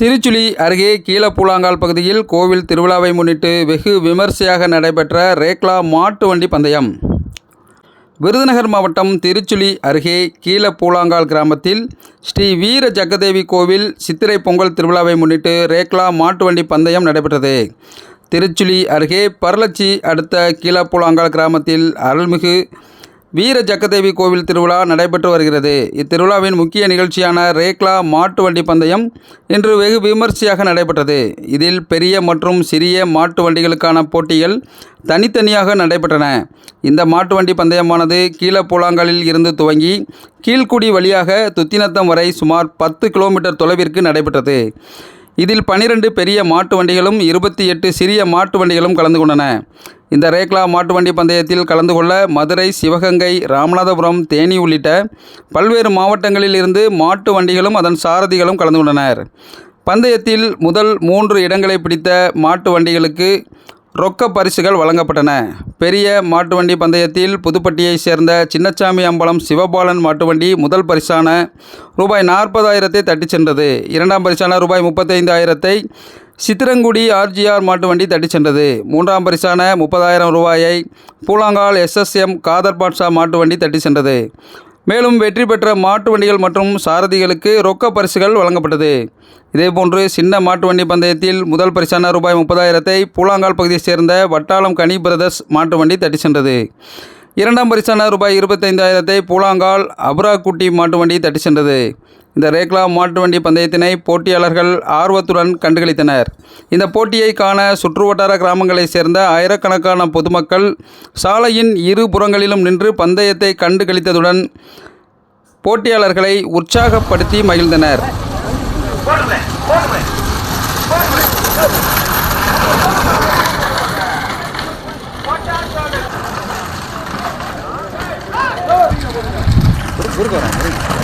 திருச்சுழி அருகே கீழப்பூலாங்கால் பகுதியில் கோவில் திருவிழாவை முன்னிட்டு வெகு விமர்சையாக நடைபெற்ற ரேக்லா மாட்டு வண்டி பந்தயம். விருதுநகர் மாவட்டம் திருச்சுழி அருகே கீழப்பூலாங்கால் கிராமத்தில் ஸ்ரீ வீர ஜக்கதேவி கோவில் சித்திரை பொங்கல் திருவிழாவை முன்னிட்டு ரேக்லா மாட்டு வண்டி பந்தயம் நடைபெற்றது. திருச்சுழி அருகே பரளச்சி அடுத்த கீழப்பூலாங்கால் கிராமத்தில் அருள்மிகு வீர ஜக்கதேவி கோவில் திருவிழா நடைபெற்று வருகிறது. இத்திருவிழாவின் முக்கிய நிகழ்ச்சியான ரேக்லா மாட்டு வண்டி பந்தயம் இன்று வெகு விமர்சையாக நடைபெற்றது. இதில் பெரிய மற்றும் சிறிய மாட்டு வண்டிகளுக்கான போட்டிகள் தனித்தனியாக நடைபெற்றன. இந்த மாட்டு வண்டி பந்தயமானது கீழப்பூலாங்கலில் இருந்து துவங்கி கீழ்குடி வழியாக துத்தினத்தம் வரை சுமார் பத்து கிலோமீட்டர் தொலைவிற்கு நடைபெற்றது. இதில் பனிரெண்டு பெரிய மாட்டு வண்டிகளும் இருபத்தி எட்டு சிறிய மாட்டு வண்டிகளும் கலந்து கொண்டன. இந்த ரேக்லா மாட்டு வண்டி பந்தயத்தில் கலந்து கொள்ள மதுரை சிவகங்கை ராமநாதபுரம் தேனி உள்ளிட்ட பல்வேறு மாவட்டங்களில் இருந்து மாட்டு வண்டிகளும் அதன் சாரதிகளும் கலந்து கொண்டனர். பந்தயத்தில் முதல் மூன்று இடங்களை பிடித்த மாட்டு வண்டிகளுக்கு ரொக்க பரிசுகள் வழங்கப்பட்டன. பெரிய மாட்டு வண்டி பந்தயத்தில் புதுப்பட்டியைச் சேர்ந்த சின்னச்சாமி அம்பலம் சிவபாலன் மாட்டு வண்டி முதல் பரிசான ரூபாய் நாற்பதாயிரத்தை தட்டிச் சென்றது. இரண்டாம் பரிசான ரூபாய் முப்பத்தைந்தாயிரத்தை சித்திரங்குடி ஆர்ஜிஆர் மாட்டு வண்டி தட்டிச் சென்றது. மூன்றாம் பரிசான முப்பதாயிரம் ரூபாயை பூலாங்கால் எஸ்எஸ்எம் காதர் பாட்ஷா மாட்டு வண்டி தட்டி சென்றது. மேலும் வெற்றி பெற்ற மாட்டு வண்டிகள் மற்றும் சாரதிகளுக்கு ரொக்க பரிசுகள் வழங்கப்பட்டது. இதேபோன்று சின்ன மாட்டு வண்டி பந்தயத்தில் முதல் பரிசான ரூபாய் முப்பதாயிரத்தை பூலாங்கால் பகுதியைச் சேர்ந்த வட்டாளம் கனி பிரதர்ஸ் மாட்டு வண்டி தட்டி சென்றது. இரண்டாம் பரிசான ரூபாய் இருபத்தைந்தாயிரத்தை பூலாங்கால் அபராக்குட்டி மாட்டு வண்டி தட்டி சென்றது. இந்த ரேக்லா மாட்டு வண்டி பந்தயத்தினை போட்டியாளர்கள் ஆர்வத்துடன் கண்டுகளித்தனர். இந்த போட்டியை காண சுற்றுவட்டார கிராமங்களைச் சேர்ந்த ஆயிரக்கணக்கான பொதுமக்கள் சாலையின் இரு புறங்களிலும் நின்று பந்தயத்தை கண்டுகளித்ததுடன் போட்டியாளர்களை உற்சாகப்படுத்தி மகிழ்ந்தனர். ஊருக்கு